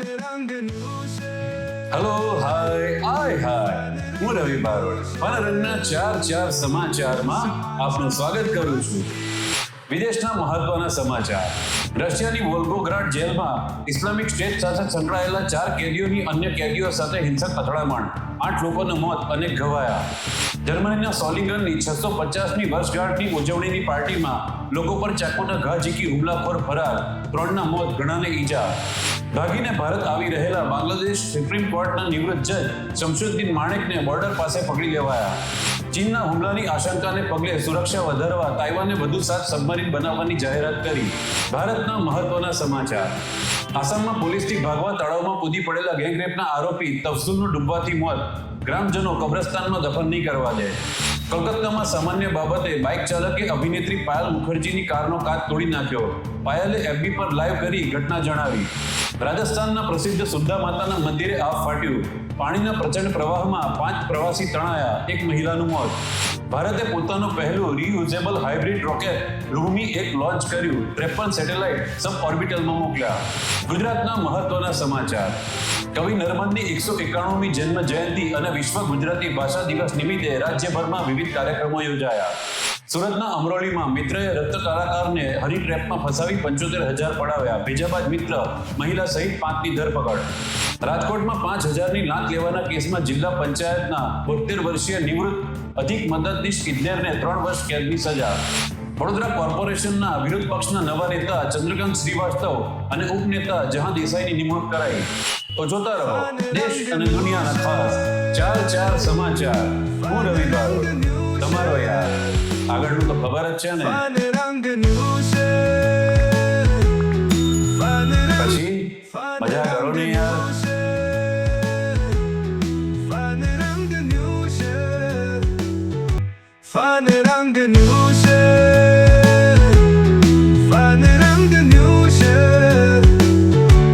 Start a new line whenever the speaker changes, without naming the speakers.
Hello hi હાય હાય હું રવિ બારોડ મનોરંજના ચાર ચાર સમાચારમાં આપનું સ્વાગત કરું છું. વિદેશના મહત્વના સમાચાર. રશિયાની વોલ્ગોગ્રાડ જેલમાં ઇસ્લામિક સ્ટેટ સાથે સંકળાયેલા ચાર કેદીઓની અન્ય કેદીઓ સાથે હિંસક અથડામણ. આઠ લોકોના મોત અને ઘવાયા. જર્મનીના સોલિંગનની છસો પચાસની વર્ષગાંઠની ઉજવણીની પાર્ટીમાં લોકો પર ચાકુના ઘા ઝીકી હુમલાખોર ફરાર. ત્રણના મોત, ઘણાને ઈજા. ભાગીને ભારત આવી રહેલા બાંગ્લાદેશ સુપ્રીમ કોર્ટના નિવૃત્ત જજ શમશુદ્દીન માણેકને બોર્ડર પાસે પકડી લેવાયા. ચીનના હુમલાની આશંકાને પગલે સુરક્ષા વધારવા તાઇવાને વધુ સાત સબમરીન બનાવવાની જાહેરાત કરી. ભારતના મહત્વના સમાચાર. આસામમાં પોલીસથી ભાગવા તળાવમાં કૂદી પડેલા ગેંગરેપના આરોપી તફસુલનું ડૂબવાથી મોત. ગ્રામજનો કબ્રસ્તાનમાં દફન નહીં કરવા દે. કલકત્તામાં સામાન્ય બાબતે બાઇક ચાલકે અભિનેત્રી પાયલ મુખર્જીની કારનો કાચ તોડી નાખ્યો. પાયલે એફબી પર લાઈવ કરી ઘટના જણાવી. રાજસ્થાનના પ્રસિદ્ધ સુદ્ધા માતાના મંદિરે આગ ફાટ્યું. પાણીના પ્રચંડ પ્રવાહમાં પાંચ પ્રવાસી તણાયા, એક મહિલાનું મોત. ભારતે પોતાનું પહેલું રીયુઝેબલ હાઇબ્રિડ રોકેટ રૂમી એક લોન્ચ કર્યું. ત્રેપન સેટેલાઇટ સબ ઓર્બિટલમાં મોકલ્યા. ગુજરાતના મહત્વના સમાચાર. કવિ નર્મદની એકસો એકાણુંમી જન્મ જયંતિ અને વિશ્વ ગુજરાતી ભાષા દિવસ નિમિત્તે રાજ્યભરમાં વિવિધ કાર્યક્રમો યોજાયા. સુરતના અમરોલીમાં મિત્રએ રક્ત કલાકારને હની ટ્રેપમાં ફસાવી પંચોતેર હજાર પડાવ્યા. ભેજાબાદ મિત્ર મહિલા સહિત પાંચની ધરપકડ. રાજકોટમાં પાંચ હજારની લાંચ લેવાના કેસમાં જિલ્લા પંચાયતના બોતેર વર્ષીય નિવૃત્ત અધિક મદદનીશ ઇજનેરને ત્રણ વર્ષ કેદની સજા. વડોદરા કોર્પોરેશનના વિરોધ પક્ષના નવા નેતા ચંદ્રકાંત શ્રીવાસ્તવ અને ઉપનેતા જહાં દેસાઈની નિમણૂક કરાઈ. તો જોતા રહો, દેશ અને દુનિયાના ખાસ ચાર ચાર સમાચાર. હું રવિ તમારો યાર. આગળનું તો ખબર જ છે ને. પછી મજા કરો ને યાર.
Fun rang nu